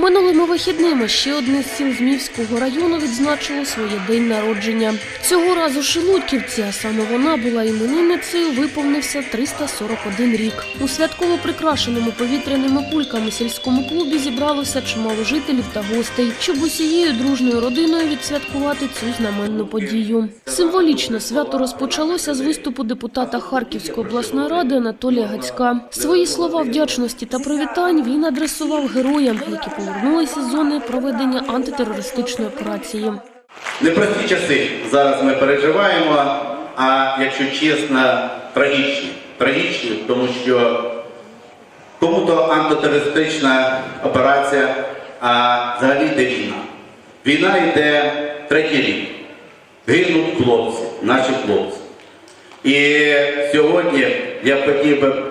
Минулими вихідними ще одне з сіл Змівського району відзначило своє день народження. Цього разу Шелудьківці, а саме вона була іменинницею, виповнився 341 рік. У святково прикрашеному повітряними кульками сільському клубі зібралося чимало жителів та гостей, щоб усією дружною родиною відсвяткувати цю знаменну подію. Символічно свято розпочалося з виступу депутата Харківської обласної ради Анатолія Гацька. Свої слова вдячності та привітань він адресував героям, які повернулися з зони проведення антитерористичної операції. Непрості часи зараз ми переживаємо, а якщо чесно, трагічні. Трагічні, тому що кому-то антитерористична операція, а взагалі йде війна. Війна йде третій рік. Гинуть хлопці, наші хлопці. І сьогодні я хотів би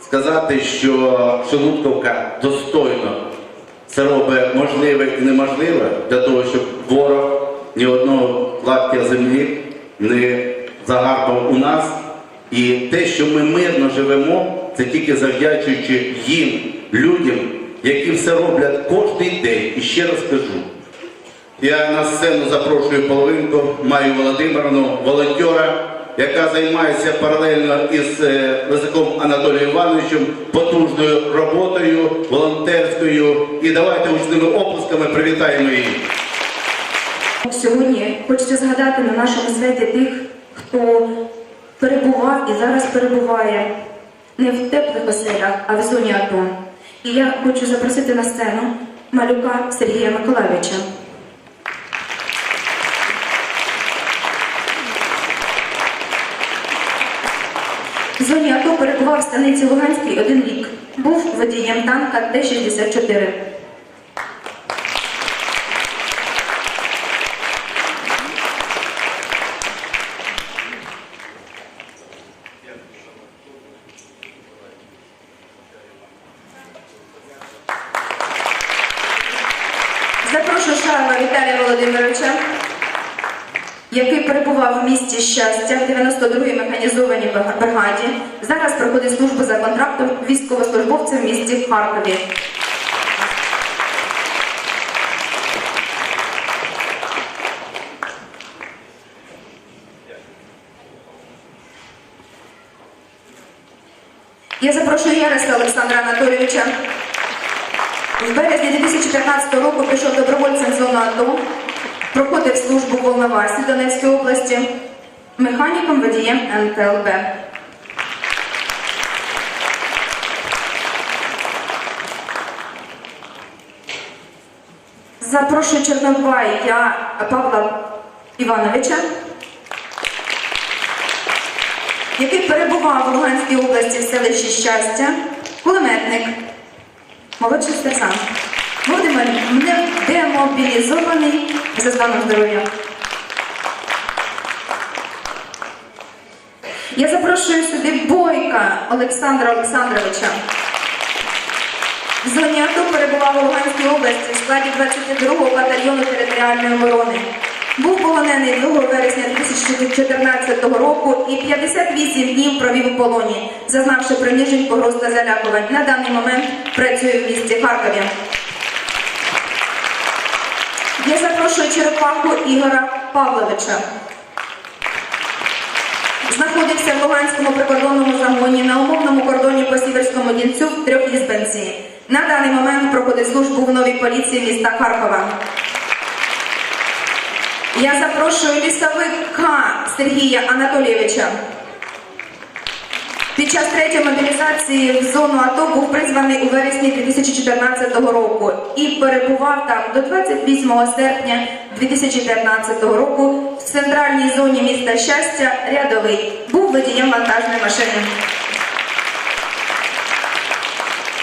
сказати, що Шелудковка достойно це робить можливе і неможливе для того, щоб ворог ні одного клаптя землі не загарбав у нас. І те, що ми мирно живемо, це тільки завдячуючи їм, людям, які все роблять кожен день. І ще раз кажу, я на сцену запрошую половинку Маю Володимировну, волонтера, яка займається паралельно із е, Лисаком Анатолієм Івановичем потужною роботою, волонтерською. І давайте гучними оплесками привітаємо її. Сьогодні хочеться згадати на нашому святі тих, хто перебував і зараз перебуває не в теплих оселях, а в зоні АТО. І я хочу запросити на сцену малюка Сергія Миколаївича. В зоні АТО перебував в станиці Луганській один рік. Був водієм танка Т-64. Запрошую Шарма Віталія Володимировича, який перебував в місті щастя в 92-й механізованій бригаді. Зараз проходить службу за контрактом військовослужбовця в місті Харкові. Я запрошую Яриса Олександра Анатолійовича. В березні 2015 року пішов добровольцем в зону АТО, проходив службу в Волновасі Донецької області, механіком водієм НТЛБ. Запрошую Чорнобая Павла Івановича, який перебував в Луганській області в селищі Щастя, кулеметник, молодший сержант. Володимир не демобілізований за станом здоров'я. Я запрошую сюди Бойка Олександра Олександровича. В зоні АТО перебував у Луганській області в складі 22-го батальйону територіальної оборони. Був полонений 2 вересня 2014 року і 58 днів провів у полоні, зазнавши принижень, погроз та залякувань. На даний момент працює в місті Харкові. Я запрошую Черепаху Ігора Павловича. Знаходився в Луганському прикордонному загоні на умовному кордоні по Сіверському Дінцю в Трьохізбенці. На даний момент проходить службу в новій поліції міста Харкова. Я запрошую лісовика Сергія Анатолійовича. Під час третьої мобілізації в зону АТО був призваний у вересні 2014 року і перебував там до 28 серпня 2015 року в центральній зоні міста Щастя рядовий. Був водієм вантажної машини.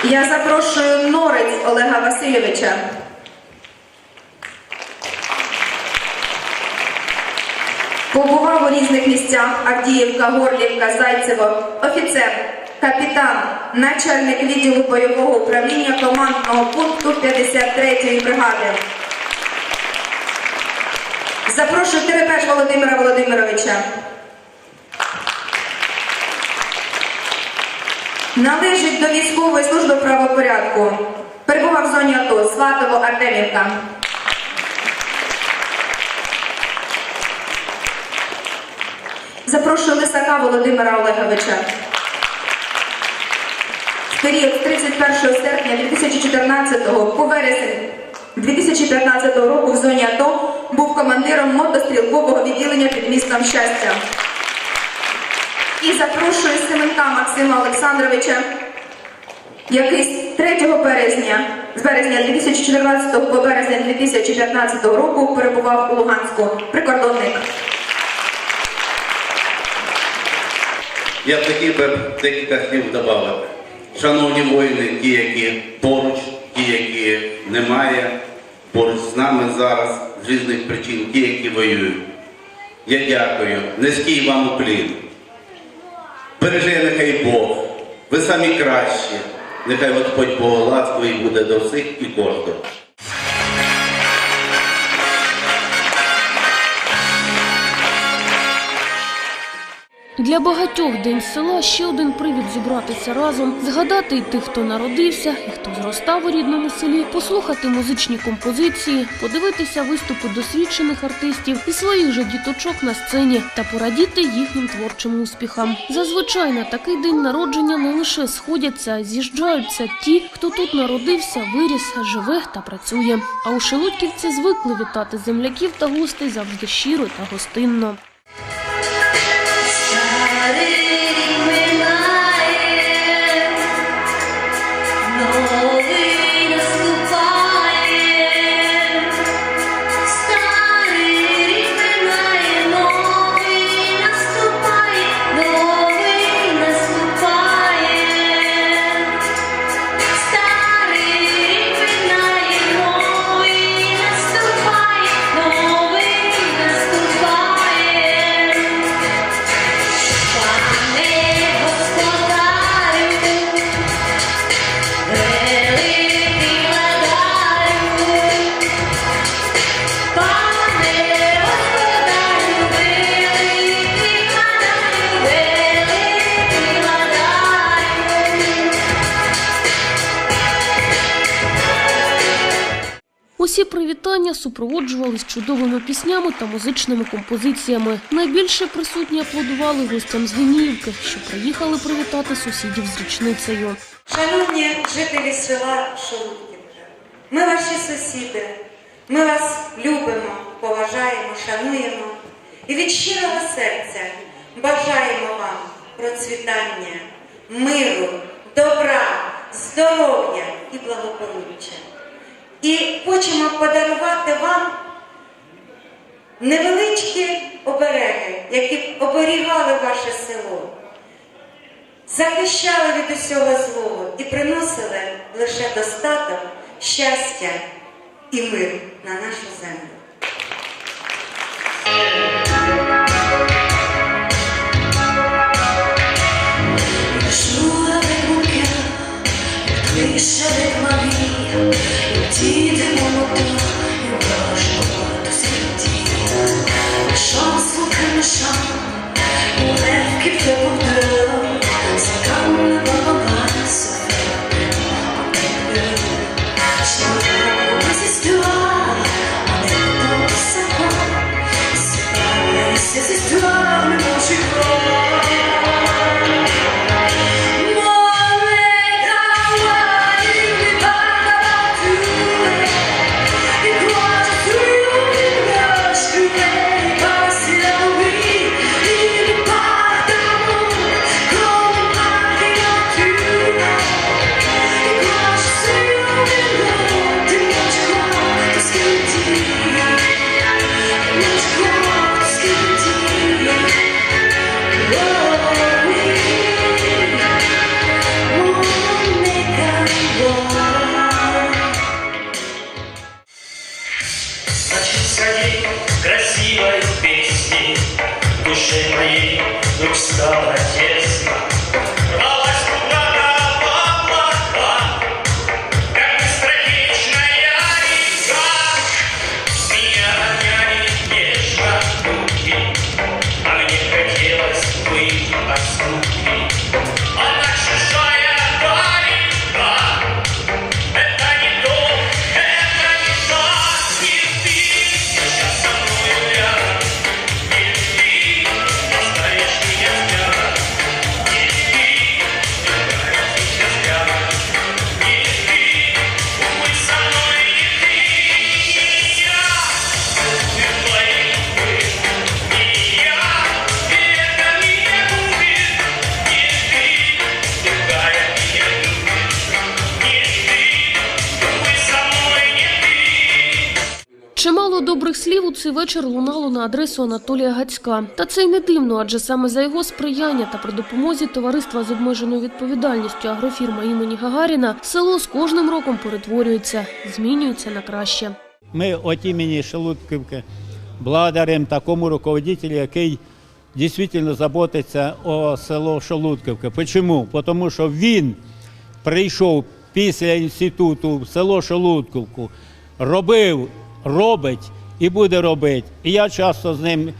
Я запрошую Норець Олега Васильовича. Побував у різних місцях Авдіївка, Горлівка, Зайцево, офіцер, капітан, начальник відділу бойового управління командного пункту 53-ї бригади. Запрошую Терепеш Володимира Володимировича. Належить до військової служби правопорядку. Перебував в зоні АТО Сватово Артемівка. Запрошую Лисака Володимира Олеговича. В період 31 серпня 2014 по вересень 2015 року в зоні АТО був командиром мотострілкового відділення під містом Щастя. І запрошую Семенка Максима Олександровича, який з 3 березня, з березня 2014 по березень 2015 року перебував у Луганську. Прикордонник. Я б хотів би декілька слів додати. Шановні воїни, ті, які поруч, ті, які немає, поруч з нами зараз з різних причин, ті, які воюють. Я дякую. Низький вам уклін. Береже нехай Бог. Ви самі кращі. Нехай Господь Бог ласковий буде до всіх і кожного. Для багатьох день села ще один привід зібратися разом, згадати і тих, хто народився, і хто зростав у рідному селі, послухати музичні композиції, подивитися виступи досвідчених артистів і своїх же діточок на сцені та порадіти їхнім творчим успіхам. Зазвичай на такий день народження не лише сходяться, а з'їжджаються ті, хто тут народився, виріс, живе та працює. А у Шелудьківці звикли вітати земляків та гостей завжди щиро та гостинно. Привітання супроводжувались чудовими піснями та музичними композиціями. Найбільше присутні аплодували гостям з Геніївки, що приїхали привітати сусідів з річницею. Шановні жителі села Шелудківка, ми ваші сусіди, ми вас любимо, поважаємо, шануємо і від щирого серця бажаємо вам процвітання, миру, добра, здоров'я і благополуччя. І хочемо подарувати вам невеличкі обереги, які оберігали ваше село захищали від усього злого і приносили лише достаток, щастя і мир на нашу землю. Jour avec mon cœur, Shop. Сходи красивой песни Душе моей вдруг стало тесно Чимало добрих слів у цей вечір лунало на адресу Анатолія Гацька. Та це й не дивно, адже саме за його сприяння та при допомозі товариства з обмеженою відповідальністю агрофірма імені Гагаріна село з кожним роком перетворюється, змінюється на краще. Ми от імені Шелудківки благодаримо такому руководителю, який дійсно заботиться о село Шелудківка. Чому? Тому що він прийшов після інституту в село Шелудківку, робив, робить і буде робити. І я часто з ним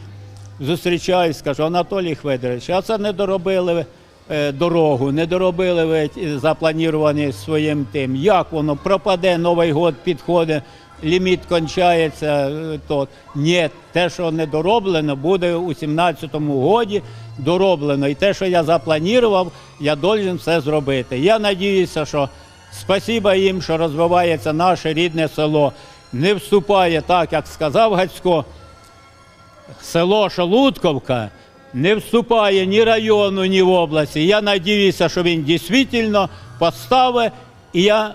зустрічаюсь, кажу, Анатолій Федорович, а це не доробили е, дорогу, не доробили ви заплановані своїм тим. Як воно пропаде, Новий год підходить, ліміт кончається. е, То. Ні, те, що не дороблено, буде у 17-му годі дороблено. І те, що я запланував, я должен все зробити. Я надіюся, що спасіба їм, що розвивається наше рідне село. Не вступає так, як сказав Гацько, село Шалутковка не вступає ні району, ні в області. Я надіюся, що він дійсно поставить, і я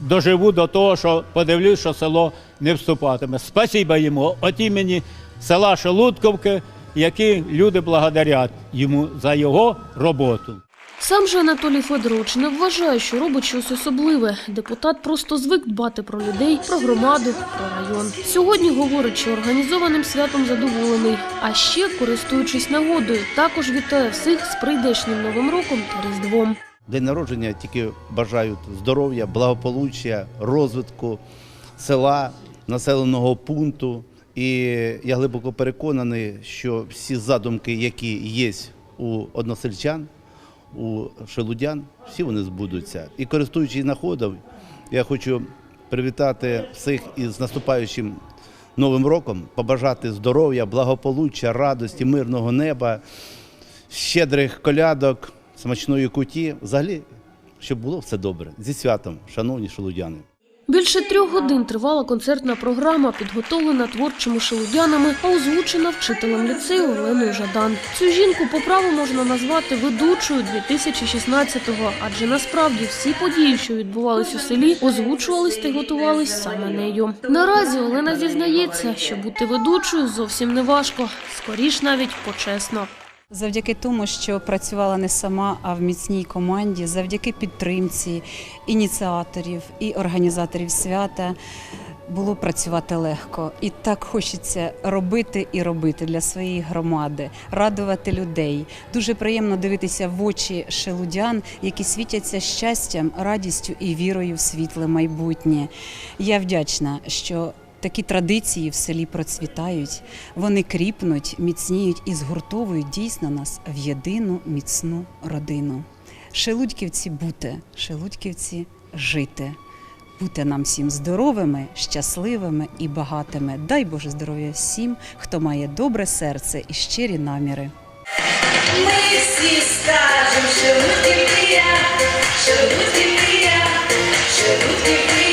доживу до того, що подивлюсь, що село не вступатиме. Спасибо йому от імені села Шелудковки, які люди благодарять йому за його роботу. Сам же Анатолій Федорович не вважає, що робить щось особливе. Депутат просто звик дбати про людей, про громаду, про район. Сьогодні говорить, що організованим святом задоволений. А ще, користуючись нагодою, також вітає всіх з прийдешнім новим роком та різдвом. День народження тільки бажають здоров'я, благополуччя, розвитку села, населеного пункту. І я глибоко переконаний, що всі задумки, які є у односельчан, у шелудян, всі вони збудуться. І користуючись находом, я хочу привітати всіх із наступаючим новим роком, побажати здоров'я, благополуччя, радості, мирного неба, щедрих колядок, смачної куті. Взагалі, щоб було все добре. Зі святом, шановні шелудяни. Більше трьох годин тривала концертна програма, підготовлена творчими шелудянами, а озвучена вчителем ліцею Оленою Жадан. Цю жінку по праву можна назвати ведучою 2016-го, адже насправді всі події, що відбувались у селі, озвучувались та готувались саме нею. Наразі Олена зізнається, що бути ведучою зовсім не важко, скоріш навіть почесно. Завдяки тому, що працювала не сама, а в міцній команді, завдяки підтримці ініціаторів і організаторів свята було працювати легко. І так хочеться робити і робити для своєї громади, радувати людей. Дуже приємно дивитися в очі шелудян, які світяться щастям, радістю і вірою в світле майбутнє. Я вдячна, що Такі традиції в селі процвітають, вони кріпнуть, міцніють і згуртовують дійсно нас в єдину міцну родину. Шелудьківці бути, шелудьківці жити. Бути нам всім здоровими, щасливими і багатими. Дай Боже здоров'я всім, хто має добре серце і щирі наміри. Ми всі скажем, що Рудівки я, що Рудівки я, що Рудівки